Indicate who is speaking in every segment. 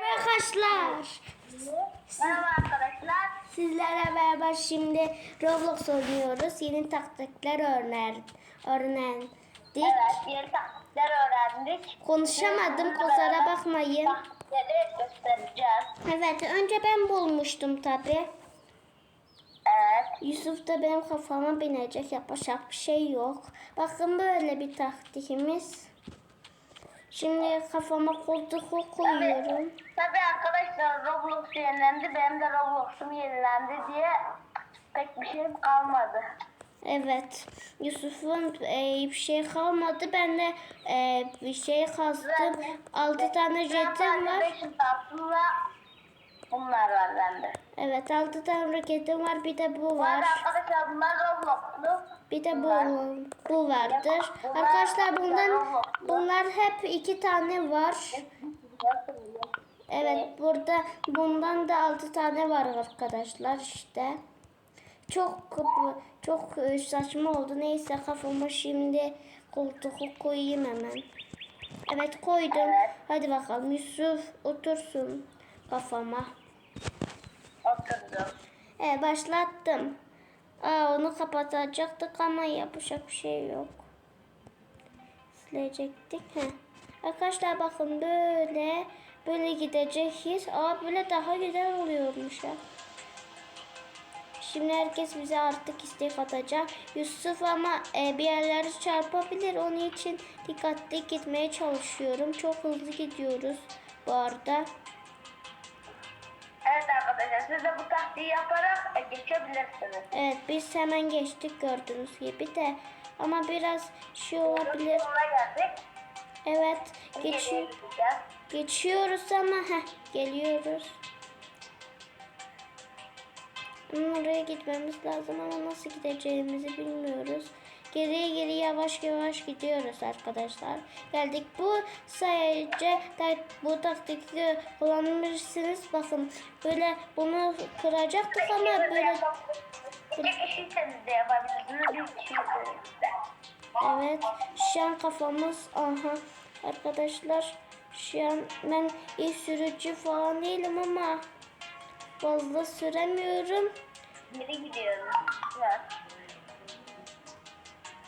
Speaker 1: Arkadaşlar
Speaker 2: Merhaba arkadaşlar.
Speaker 1: sizlerle beraber şimdi Roblox oynuyoruz. Yeni taktikler öğren öğrendik.
Speaker 2: Evet, yeni taktikler öğrendik.
Speaker 1: Konuşamadım kusura bakmayın.
Speaker 2: Taktikleri göstereceğiz.
Speaker 1: Evet önce ben bulmuştum tabi.
Speaker 2: Evet.
Speaker 1: Yusuf da benim kafama binecek yapacak bir şey yok. Bakın böyle bir taktikimiz. Şimdi kafama koltuğu koyuyorum.
Speaker 2: Tabii arkadaşlar Roblox yenilendi. Benim de Roblox'um yenilendi diye pek bir şeyim kalmadı.
Speaker 1: Evet. Yusuf'un e, bir şey kalmadı. Ben de e, bir şey kastım. 6 tane jetim var.
Speaker 2: 5 aslında bunlar var bende.
Speaker 1: Evet 6 tane roketim var. Bir de bu
Speaker 2: Bu
Speaker 1: var.
Speaker 2: arada arkadaşlar bunlar Roblox'lu.
Speaker 1: Bir de bu bu vardır. Arkadaşlar bundan bunlar hep iki tane var. Evet burada bundan da 6 tane var arkadaşlar işte. Çok çok saçma oldu. Neyse kafama şimdi koltuğu koyayım hemen. Evet koydum. Hadi bakalım Yusuf otursun kafama.
Speaker 2: Oturdum.
Speaker 1: Evet başlattım. Aa, onu kapatacaktık ama yapacak bir şey yok. Silecektik. Heh. Arkadaşlar bakın böyle böyle gideceğiz. Aa böyle daha güzel oluyormuş ya. Şimdi herkes bize artık istek atacak. Yusuf ama e, bir yerleri çarpabilir. Onun için dikkatli gitmeye çalışıyorum. Çok hızlı gidiyoruz bu arada.
Speaker 2: Evet arkadaşlar siz de bu taktiği yaparak e, geçebilirsiniz.
Speaker 1: Evet biz hemen geçtik gördüğünüz gibi de. Ama biraz şey olabilir.
Speaker 2: Sonuna geldik.
Speaker 1: Evet geçiyor, geçiyoruz ama heh, geliyoruz. Oraya gitmemiz lazım ama nasıl gideceğimizi bilmiyoruz. Geriye geri yavaş yavaş gidiyoruz arkadaşlar. Geldik bu sayece da- bu taktikleri kullanabilirsiniz. Bakın böyle bunu kıracaktık ama böyle
Speaker 2: İki kişiyseniz de yapabilirsiniz. Bir.
Speaker 1: Evet, şu an kafamız aha arkadaşlar şu an ben iyi sürücü falan değilim ama fazla süremiyorum.
Speaker 2: Geri gidiyoruz. Evet.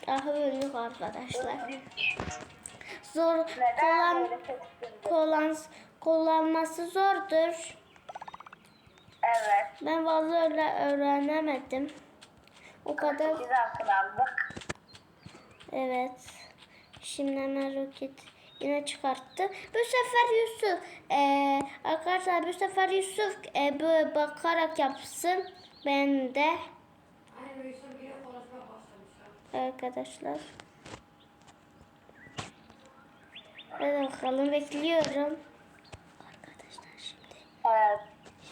Speaker 1: Daha öldük arkadaşlar. Zor kullan, kullan kullanması zordur.
Speaker 2: Evet.
Speaker 1: Ben fazla öyle öğrenemedim. O kadar
Speaker 2: Biz aklandık.
Speaker 1: Evet. Şimdi hemen roket yine çıkarttı. Bu sefer Yusuf eee arkadaşlar bu sefer Yusuf eee, böyle bakarak yapsın. Ben de
Speaker 3: Aynen Yusuf yine konuşmaya başlamış.
Speaker 1: Arkadaşlar. Hadi bakalım bekliyorum. Arkadaşlar şimdi
Speaker 2: Evet.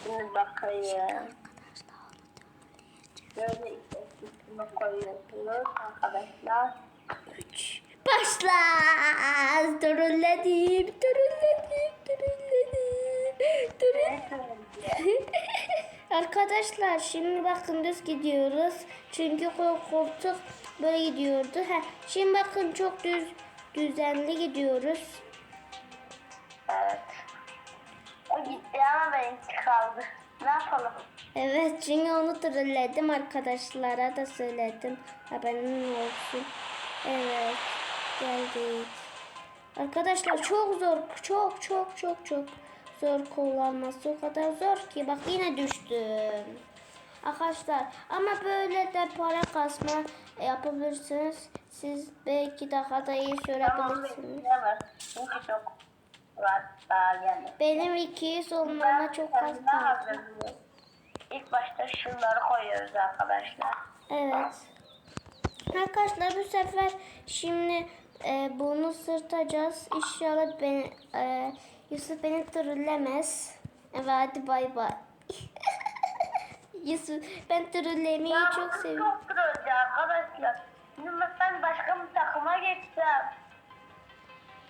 Speaker 2: Şimdi bakayım.
Speaker 1: arkadaşlar
Speaker 2: Böyle üstüne koyuyorsunuz arkadaşlar.
Speaker 1: 3 Başla. Durulledim, durulledim, durulledim. Durul. Arkadaşlar şimdi bakın düz gidiyoruz. Çünkü kol koltuk böyle gidiyordu. Heh, şimdi bakın çok düz düzenli gidiyoruz.
Speaker 2: Evet. O gitti ama benimki kaldı. Ne yapalım?
Speaker 1: Evet çünkü onu trolledim arkadaşlara da söyledim. Haberin olsun. Evet geldik. Arkadaşlar çok zor. Çok çok çok çok zor kullanması. O kadar zor ki. Bak yine düştüm. Arkadaşlar ama böyle de para kasma yapabilirsiniz. Siz belki daha da iyi
Speaker 2: geldi.
Speaker 1: Benim 200 olmama çok az kaldı.
Speaker 2: İlk başta şunları koyuyoruz arkadaşlar.
Speaker 1: Evet. Arkadaşlar bu sefer şimdi e, bunu sırtacağız. İnşallah beni, e, Yusuf beni trollemez. Evet hadi bay bay. Yusuf ben trollemeyi çok seviyorum.
Speaker 2: Çok kırıldı arkadaşlar. Şimdi ben başka bir takıma geçsem.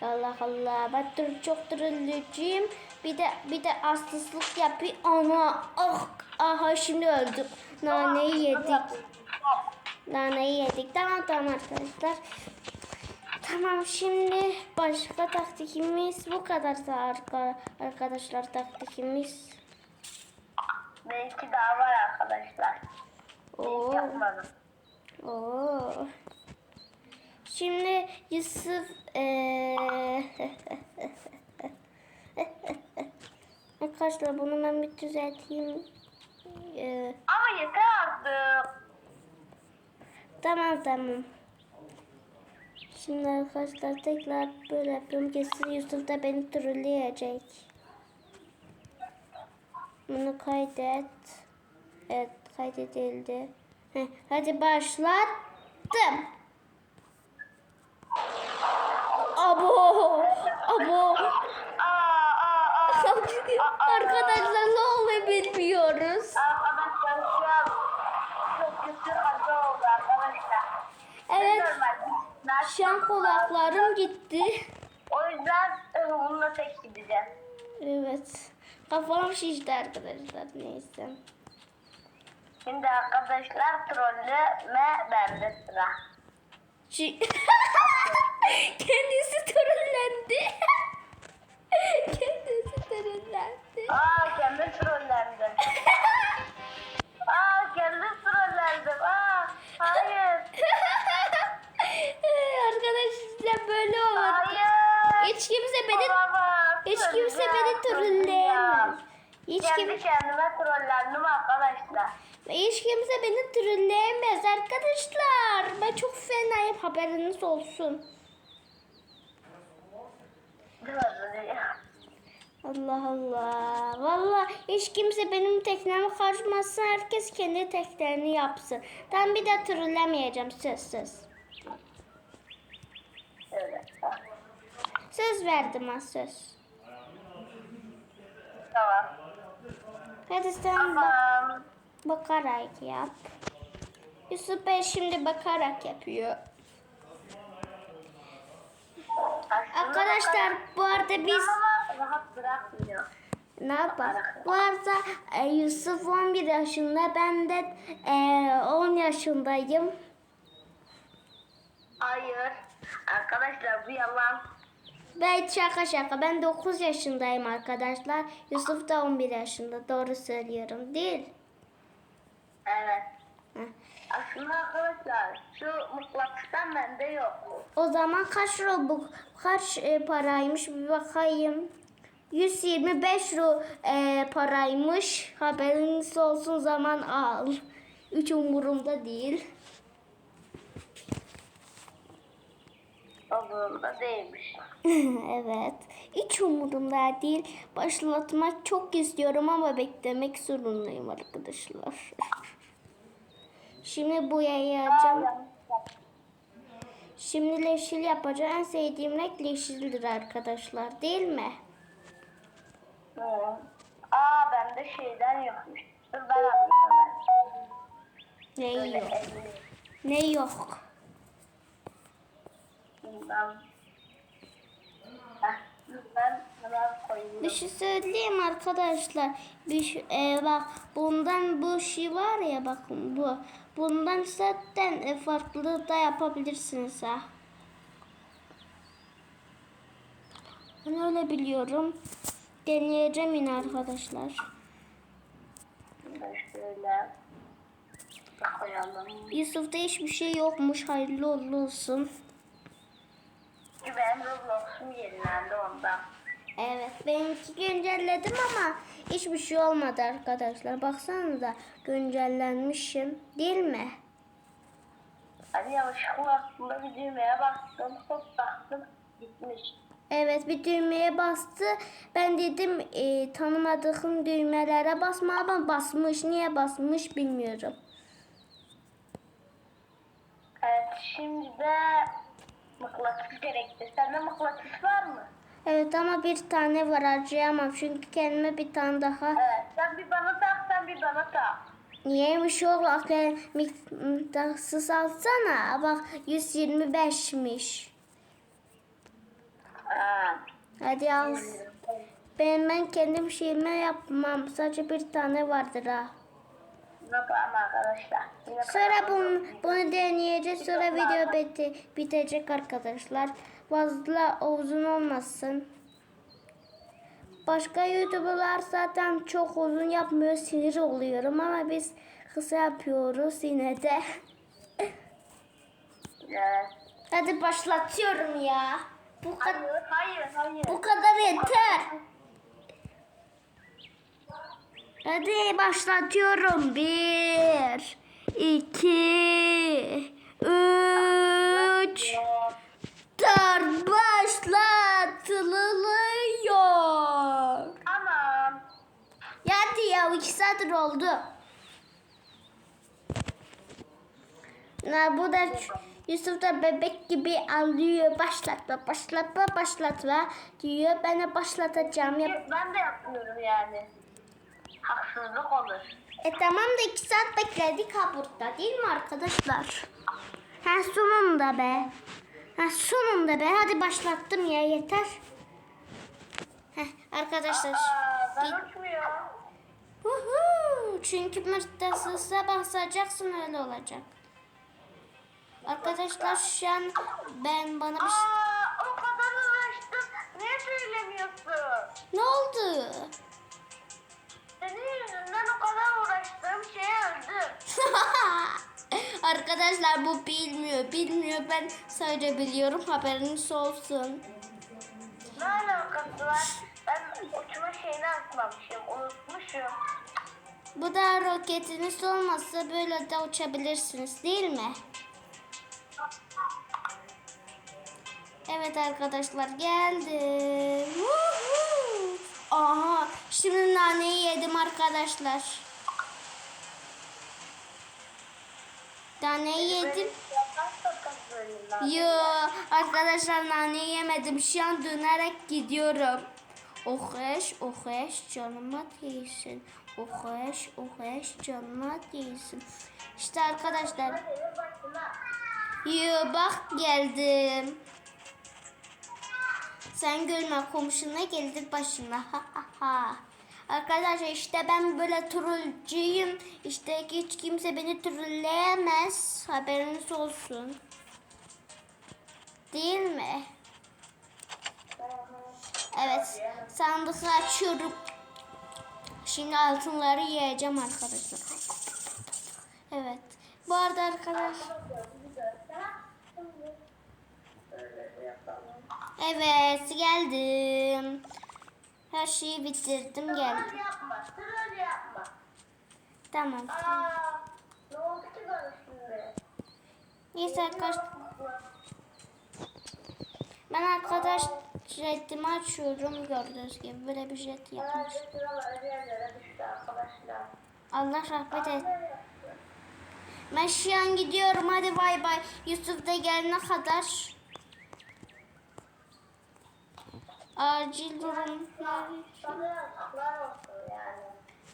Speaker 1: Allah Allah ben tır, çok trollücüyüm. Bir de bir de astırsızlık yapıyor. Ana ah aha şimdi öldük. Naneyi yedik. Naneyi yedik. Tamam tamam arkadaşlar. Tamam şimdi başka taktikimiz bu kadar da arka, arkadaşlar taktikimiz.
Speaker 2: Belki daha var arkadaşlar.
Speaker 1: Oo.
Speaker 2: Yapmadım.
Speaker 1: Oo. Şimdi Yusuf eee Arkadaşlar bunu ben bir düzelteyim. Eee,
Speaker 2: Ama yeter artık.
Speaker 1: tamam tamam. Şimdi arkadaşlar tekrar böyle yapıyorum. Kesin Yusuf da beni trolleyecek. Bunu kaydet. Evet kaydedildi. Heh, hadi başlattım. Abo! Abo!
Speaker 2: Aa, aa, aa.
Speaker 1: Arkadaşlar ne oluyor bilmiyoruz.
Speaker 2: Arkadaşlar şu an çok kötü kaza oldu arkadaşlar.
Speaker 1: Evet
Speaker 2: Normal.
Speaker 1: şu an kulaklarım gitti.
Speaker 2: O yüzden e, bununla tek gideceğiz.
Speaker 1: Evet. Kafam şişti arkadaşlar neyse.
Speaker 2: Şimdi arkadaşlar trolleme bende sıra.
Speaker 1: Kendisi trollendi. Kendisi trollendi.
Speaker 2: Aa kendi trollendi. Aa kendi trollendim. Aa hayır.
Speaker 1: Böyle olur.
Speaker 2: Hayır.
Speaker 1: Hiç kimse beni
Speaker 2: Olamaz.
Speaker 1: hiç kimse beni trolleyemez. Hiç
Speaker 2: Kendi
Speaker 1: kim
Speaker 2: kendime trollendim arkadaşlar.
Speaker 1: hiç kimse beni trolleyemez arkadaşlar. Ben çok fenayım haberiniz olsun. Allah Allah. Vallahi hiç kimse benim tekneme karışmasın. Herkes kendi teklerini yapsın. Ben bir de trollemeyeceğim. Söz.
Speaker 2: Evet.
Speaker 1: Söz verdim ha söz.
Speaker 2: Tamam.
Speaker 1: Hadi sen bak,
Speaker 2: Tamam.
Speaker 1: bakarak yap. Yusuf Bey şimdi bakarak yapıyor.
Speaker 2: Aslında
Speaker 1: Arkadaşlar bu arada biz
Speaker 2: rahat bırakmıyor.
Speaker 1: ne yapalım? Bu arada e, Yusuf 11 yaşında. Ben de e, 10 yaşındayım.
Speaker 2: Arkadaşlar bu yalan.
Speaker 1: Ben şaka şaka. Ben 9 yaşındayım arkadaşlar. Yusuf da 11 yaşında. Doğru söylüyorum değil.
Speaker 2: Evet.
Speaker 1: Heh.
Speaker 2: Aslında arkadaşlar şu mıknatıstan bende yok.
Speaker 1: O zaman kaç robux, kaç e, paraymış bir bakayım. 125 ro e, paraymış. Haberiniz olsun zaman al. Hiç umurumda değil.
Speaker 2: Olduğunda değilmiş.
Speaker 1: evet. Hiç umurumda değil. Başlatmak çok istiyorum ama beklemek zorundayım arkadaşlar. Şimdi bu yayacağım. Şimdi leşil yapacağım. En sevdiğim renk leşildir arkadaşlar. Değil mi?
Speaker 2: Hı. Aa bende şeyden yokmuş. Dur ben hemen.
Speaker 1: Ne yok? Ne yok?
Speaker 2: Ben.
Speaker 1: Bir şey söyleyeyim arkadaşlar. Bir şey- e, bak bundan bu şey var ya bakın bu. Bundan zaten e, farklı da yapabilirsiniz ha. Ben öyle biliyorum. Deneyeceğim yine arkadaşlar.
Speaker 2: Şöyle koyalım.
Speaker 1: Yusuf'ta hiçbir şey yokmuş. Hayırlı olsun.
Speaker 2: Çünkü benim Roblox'um yenilendi ondan.
Speaker 1: Evet benimki güncelledim ama hiçbir şey olmadı arkadaşlar. Baksanıza güncellenmişim değil mi?
Speaker 2: Hani yanlışlıkla aslında bir düğmeye bastım. Hop baktım gitmiş.
Speaker 1: Evet bir düğmeye bastı. Ben dedim e, tanımadığım düğmelere basma ama basmış. Niye basmış bilmiyorum.
Speaker 2: Evet şimdi de mıknatıs gerekti. Sende mıknatıs var mı?
Speaker 1: Evet ama bir tane var harcayamam. Çünkü kendime bir tane daha.
Speaker 2: Evet. Sen bir bana tak, sen bir bana tak.
Speaker 1: Niyeymiş o akıl miktarsız alsana. Bak 125'miş.
Speaker 2: Ha.
Speaker 1: Hadi al. Ben, ben kendim şeyime yapmam. Sadece bir tane vardır ha.
Speaker 2: Bakalım arkadaşlar. Yine
Speaker 1: Sonra bunu, bunu deneyeceğiz. Sonra video biti, bitecek arkadaşlar. Fazla uzun olmasın. Başka YouTuber'lar zaten çok uzun yapmıyor. Sinir oluyorum ama biz kısa yapıyoruz yine de.
Speaker 2: Evet.
Speaker 1: Hadi başlatıyorum ya. Bu kadar.
Speaker 2: Hayır, hayır, hayır.
Speaker 1: Bu kadar yeter. Hadi başlatıyorum. Bir, iki, üç, dört başlatılıyor.
Speaker 2: Tamam.
Speaker 1: Ya hadi ya iki saattir oldu. Na bu da Yusuf da bebek gibi alıyor. Başlatma, başlatma, başlatma diyor. Ben de başlatacağım.
Speaker 2: Ben de yapmıyorum yani. Haksızlık olur.
Speaker 1: E tamam da iki saat bekledik ha burada değil mi arkadaşlar? Ha sonunda be. Ha sonunda be. Hadi başlattım ya yeter. Heh, arkadaşlar.
Speaker 2: Aa, ben uçmuyorum.
Speaker 1: Uhu, çünkü mırtasızsa basacaksın öyle olacak. Arkadaşlar şu an ben bana bir şey...
Speaker 2: Aa, o kadar uğraştım. Niye söylemiyorsun?
Speaker 1: Ne oldu?
Speaker 2: Senin yüzünden o kadar uğraştığım şeye öldüm.
Speaker 1: Arkadaşlar bu bilmiyor. Bilmiyor ben sadece biliyorum haberiniz olsun.
Speaker 2: Ne alakası var? Ben uçma şeyini atmamışım, unutmuşum.
Speaker 1: Bu da roketiniz olmazsa böyle de uçabilirsiniz değil mi? Evet arkadaşlar geldim. Aha şimdi naneyi yedim arkadaşlar. Naneyi yedim. Yo arkadaşlar naneyi yemedim. Şu an dönerek gidiyorum. Oheş oheş canıma değilsin. Oheş oheş canıma değilsin. İşte arkadaşlar. Yo bak geldim. Sen gülme komşuna geldi başına. Arkadaşlar işte ben böyle trollcüyüm. İşte hiç kimse beni trolleyemez. Haberiniz olsun. Değil mi? Evet. Sandığı açıyorum. Şimdi altınları yiyeceğim arkadaşlar. Evet. Bu arada arkadaşlar. Evet geldim. Her şeyi bitirdim geldim.
Speaker 2: Yapma, troll yapma.
Speaker 1: Tamam.
Speaker 2: Aa, ne oldu ki bana şimdi?
Speaker 1: Neyse arkadaşlar. Ben arkadaş jetimi açıyorum gördüğünüz gibi böyle bir jet yapmış. Allah rahmet et. Ben şu an gidiyorum hadi bay bay. Yusuf da gelene kadar. Acil durumlar.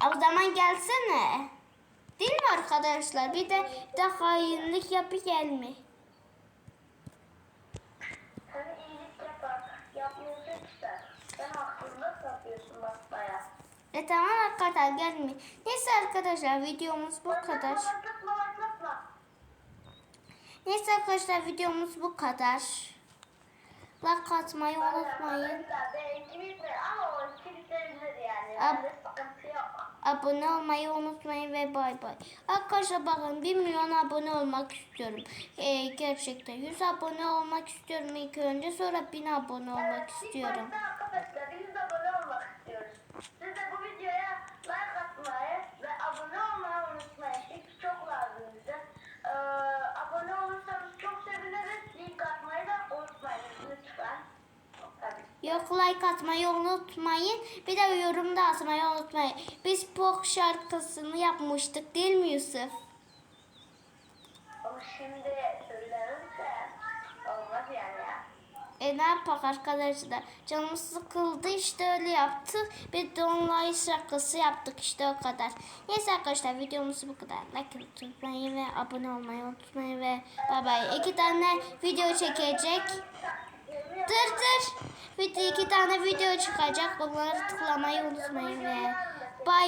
Speaker 1: O zaman gelsene. Değil mi arkadaşlar? Bir de bir de hainlik yapı gelme.
Speaker 2: Sen iyilik yapar, yapmıyorsun ki sen. Sen haksızlık yapıyorsun bak baya.
Speaker 1: E tamam arkadaşlar gelme. Neyse arkadaşlar videomuz bu kadar. Neyse arkadaşlar videomuz bu kadar. Like atmayı unutmayın. Ab-. Abone olmayı unutmayın ve bay bay. Arkadaşlar bakın 1 milyon abone olmak istiyorum. Ee, gerçekten 100 abone olmak istiyorum ilk önce sonra 1000 abone olmak istiyorum.
Speaker 2: İlk başta arkadaşlar biz de abone olmak istiyoruz. Siz de bu videoya like atmayı ve abone olmayı unutmayın. Çünkü çok lazım bize. Ee, abone olursanız çok seviniriz. Link atmayı da unutmayın lütfen. Tabii.
Speaker 1: Yok like atmayı unutmayın. Bir de yorumda atmayı unutmayın. Biz pop şarkısını yapmıştık değil mi Yusuf?
Speaker 2: Ama şimdi söylenirse olmaz yani ya.
Speaker 1: E ne yapak arkadaşlar? Canımız sıkıldı işte öyle yaptık. Bir de online şarkısı yaptık işte o kadar. Neyse arkadaşlar videomuz bu kadar. Like unutmayın ve abone olmayı unutmayın ve bay bay. İki tane video çekecek. Dur dur. Video iki tane video çıkacak. Bunları tıklamayı unutmayın ve bay